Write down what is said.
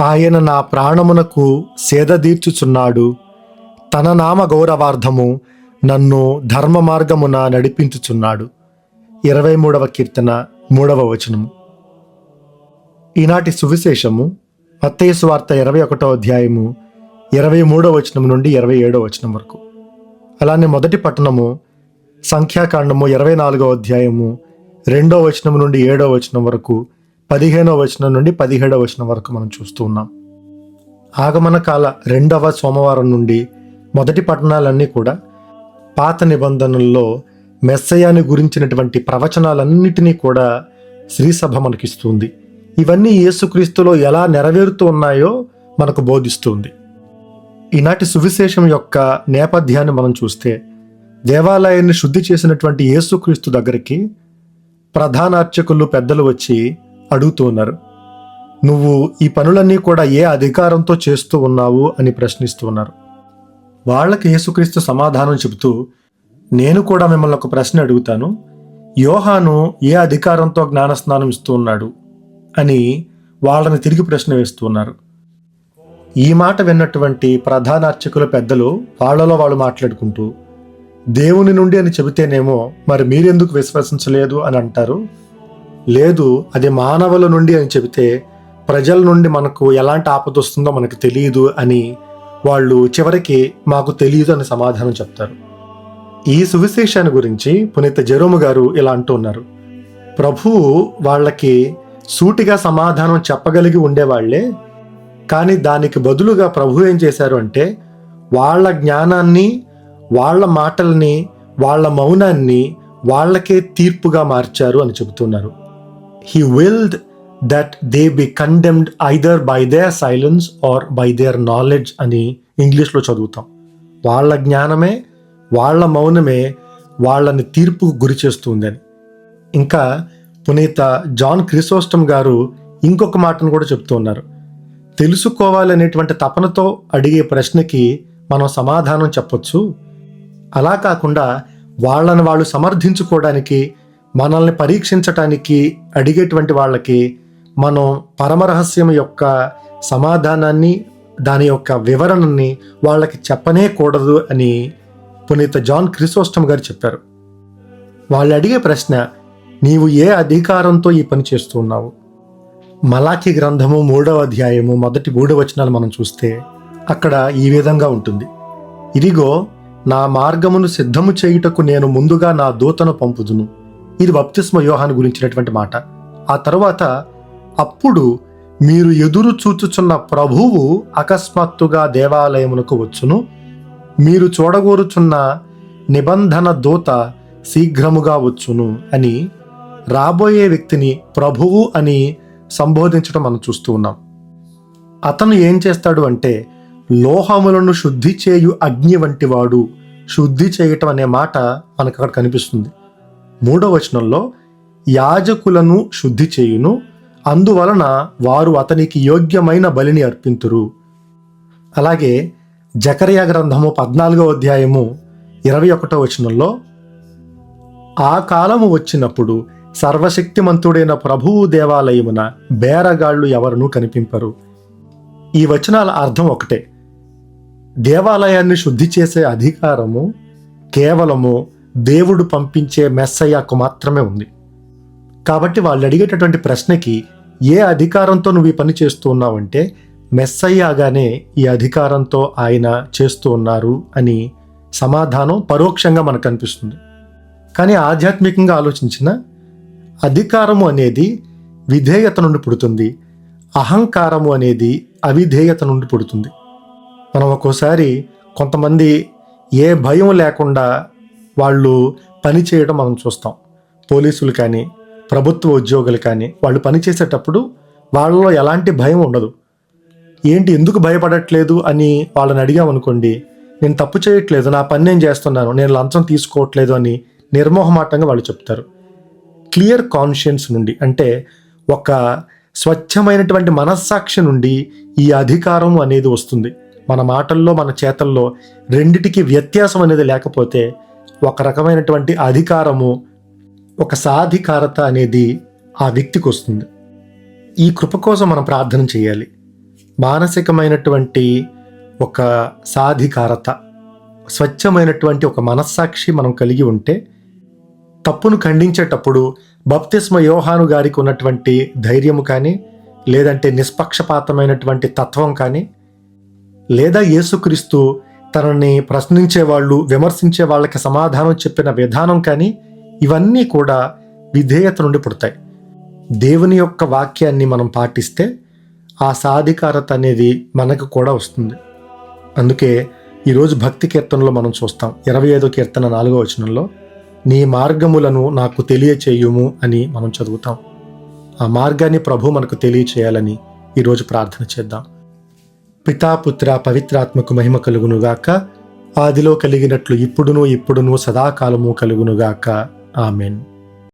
ఆయన నా ప్రాణమునకు సేదదీర్చుచున్నాడు. తన నామ గౌరవార్థము నన్ను ధర్మ మార్గమున నడిపించుచున్నాడు. ఇరవై మూడవ కీర్తన మూడవ వచనము. ఈనాటి సువిశేషము మత్తయి వార్త ఇరవై ఒకటో అధ్యాయము ఇరవై మూడో వచనం నుండి ఇరవై ఏడో వచనం వరకు. అలానే మొదటి పట్టణము సంఖ్యాకాండము ఇరవై నాలుగో అధ్యాయము రెండో వచనం నుండి ఏడో వచనం వరకు పదిహేనో వచనం నుండి పదిహేడో వచనం వరకు మనం చూస్తూ ఉన్నాం. ఆగమన కాల రెండవ సోమవారం నుండి మొదటి పట్టణాలన్నీ కూడా పాత నిబంధనల్లో మెస్సయాని గురించినటువంటి ప్రవచనాలన్నిటినీ కూడా శ్రీసభ మనకిస్తుంది. ఇవన్నీ యేసుక్రీస్తులో ఎలా నెరవేరుతూ ఉన్నాయో మనకు బోధిస్తుంది. ఈనాటి సువిశేషం యొక్క నేపథ్యాన్ని మనం చూస్తే దేవాలయాన్ని శుద్ధి చేసినటువంటి యేసుక్రీస్తు దగ్గరికి ప్రధాన అర్చకులు పెద్దలు వచ్చి అడుగుతూ ఉన్నారు. నువ్వు ఈ పనులన్నీ కూడా ఏ అధికారంతో చేస్తూ ఉన్నావు? అని ప్రశ్నిస్తూ ఉన్నారు. వాళ్ళకి యేసుక్రీస్తు సమాధానం చెబుతూ నేను కూడా మిమ్మల్ని ఒక ప్రశ్న అడుగుతాను. యోహాను ఏ అధికారంతో జ్ఞానస్నానం ఇస్తూ ఉన్నాడు? అని వాళ్ళని తిరిగి ప్రశ్న వేస్తూ ఉన్నారు. ఈ మాట విన్నటువంటి ప్రధాన అర్చకుల పెద్దలు వాళ్ళలో వాళ్ళు మాట్లాడుకుంటూ దేవుని నుండి అని చెబితేనేమో మరి మీరెందుకు విశ్వసించలేదు? అని అంటారు. లేదు అది మానవుల నుండి అని చెబితే ప్రజల నుండి మనకు ఎలాంటి ఆపద వస్తుందో మనకు తెలియదు అని వాళ్ళు చివరికి మాకు తెలియదు అని సమాధానం చెప్తారు. ఈ సువిశేషాన్ని గురించి పునీత జెరోము గారు ఇలా అంటూ ఉన్నారు. ప్రభువు వాళ్ళకి సూటిగా సమాధానం చెప్పగలిగి ఉండేవాళ్ళే కానీ దానికి బదులుగా ప్రభు ఏం చేశారు అంటే వాళ్ళ జ్ఞానాన్ని వాళ్ళ మాటల్ని వాళ్ళ మౌనాన్ని వాళ్ళకే తీర్పుగా మార్చారు అని చెబుతున్నారు. He willed that they be condemned either by their silence or by their knowledge అని ఇంగ్లీష్లో చదువుతాం. వాళ్ళ జ్ఞానమే వాళ్ళ మౌనమే వాళ్ళని తీర్పుకు గురి చేస్తుందని. ఇంకా పునీత జాన్ క్రిసోస్టమ్ గారు ఇంకొక మాటను కూడా చెప్తూ ఉన్నారు. తెలుసుకోవాలనేటువంటి తపనతో అడిగే ప్రశ్నకి మనం సమాధానం చెప్పొచ్చు. అలా కాకుండా వాళ్ళని వాళ్ళు సమర్థించుకోవడానికి మనల్ని పరీక్షించటానికి అడిగేటువంటి వాళ్ళకి మనం పరమరహస్యం యొక్క సమాధానాన్ని దాని యొక్క వివరణని వాళ్ళకి చెప్పనే కూడదు అని పునీత జాన్ క్రిసోస్టమ్ గారు చెప్పారు. వాళ్ళు అడిగే ప్రశ్న నీవు ఏ అధికారంతో ఈ పని చేస్తూ ఉన్నావు? మలాఖీ గ్రంథము మూడవ అధ్యాయము మొదటి మూడు వచనాలు మనం చూస్తే అక్కడ ఈ విధంగా ఉంటుంది. ఇదిగో నా మార్గమును సిద్ధము చేయుటకు నేను ముందుగా నా దూతను పంపుదును. ఇది బప్తిస్మ యోహాను గురించినటువంటి మాట. ఆ తర్వాత అప్పుడు మీరు ఎదురు చూచుచున్న ప్రభువు అకస్మాత్తుగా దేవాలయమునకు వచ్చును. మీరు చూడగోరుచున్న నిబంధన దూత శీఘ్రముగా వచ్చును అని రాబోయే వ్యక్తిని ప్రభువు అని సంబోధించడం మనం చూస్తూ ఉన్నాం. అతను ఏం చేస్తాడు అంటే లోహములను శుద్ధి చేయు అగ్ని వంటి వాడు శుద్ధి చేయటం అనే మాట మనకు అక్కడ కనిపిస్తుంది. మూడో వచనంలో యాజకులను శుద్ధి చేయును అందువలన వారు అతనికి యోగ్యమైన బలిని అర్పింతురు. అలాగే జకరియా గ్రంథము పద్నాలుగో అధ్యాయము ఇరవై ఒకటో వచనంలో ఆ కాలము వచ్చినప్పుడు సర్వశక్తిమంతుడైన ప్రభువు దేవాలయమున బేరగాళ్ళు ఎవరునూ కనిపింపరు. ఈ వచనాల అర్థం ఒకటే. దేవాలయాన్ని శుద్ధి చేసే అధికారము కేవలము దేవుడు పంపించే మెస్సయ్యకు మాత్రమే ఉంది. కాబట్టి వాళ్ళు అడిగేటటువంటి ప్రశ్నకి ఏ అధికారంతో నువ్వు ఈ పని చేస్తూ ఉన్నావంటే మెస్సయ్యాగానే ఈ అధికారంతో ఆయన చేస్తూ ఉన్నారు అని సమాధానం పరోక్షంగా మనకు అనిపిస్తుంది. కానీ ఆధ్యాత్మికంగా ఆలోచించిన అధికారము అనేది విధేయత నుండి పుడుతుంది. అహంకారము అనేది అవిధేయత నుండి పుడుతుంది. మనం ఒక్కోసారి కొంతమంది ఏ భయం లేకుండా వాళ్ళు పని చేయడం మనం చూస్తాం. పోలీసులు కానీ ప్రభుత్వ ఉద్యోగులు కానీ వాళ్ళు పని చేసేటప్పుడు వాళ్ళలో ఎలాంటి భయం ఉండదు. ఏంటి ఎందుకు భయపడట్లేదు అని వాళ్ళని అడిగామనుకోండి నేను తప్పు చేయట్లేదు నా పని నేను చేస్తున్నాను నేను లంచం తీసుకోవట్లేదు అని నిర్మోహమాటంగా వాళ్ళు చెప్తారు. క్లియర్ కాన్షియన్స్ నుండి అంటే ఒక స్వచ్ఛమైనటువంటి మనస్సాక్షి నుండి ఈ అధికారం అనేది వస్తుంది. మన మాటల్లో మన చేతల్లో రెండిటికి వ్యత్యాసం అనేది లేకపోతే ఒక రకమైనటువంటి అధికారము ఒక సాధికారత అనేది ఆ వ్యక్తికి వస్తుంది. ఈ కృప కోసం మనం ప్రార్థన చేయాలి. మానసికమైనటువంటి ఒక సాధికారత స్వచ్ఛమైనటువంటి ఒక మనస్సాక్షి మనం కలిగి ఉంటే తప్పును ఖండించేటప్పుడు బప్తిస్మ యోహాను గారికి ఉన్నటువంటి ధైర్యము కానీ లేదంటే నిష్పక్షపాతమైనటువంటి తత్వం కానీ లేదా యేసుక్రీస్తు తనని ప్రశ్నించే వాళ్ళు విమర్శించే వాళ్ళకి సమాధానం చెప్పిన విధానం కానీ ఇవన్నీ కూడా విధేయత నుండి పుడతాయి. దేవుని యొక్క వాక్యాన్ని మనం పాటిస్తే ఆ సాధికారత అనేది మనకు కూడా వస్తుంది. అందుకే ఈరోజు భక్తి కీర్తనలో మనం చూస్తాం. ఇరవై ఐదో కీర్తన నాలుగో వచనంలో నీ మార్గములను నాకు తెలియచేయుము అని మనం చదువుతాం. ఆ మార్గాన్ని ప్రభు మనకు తెలియచేయాలని ఈరోజు ప్రార్థన చేద్దాం. పితాపుత్ర పవిత్రాత్మకు మహిమ కలుగునుగాక. ఆదిలో కలిగినట్లు ఇప్పుడును ఇప్పుడును సదాకాలము కలుగునుగాక. ఆమెన్.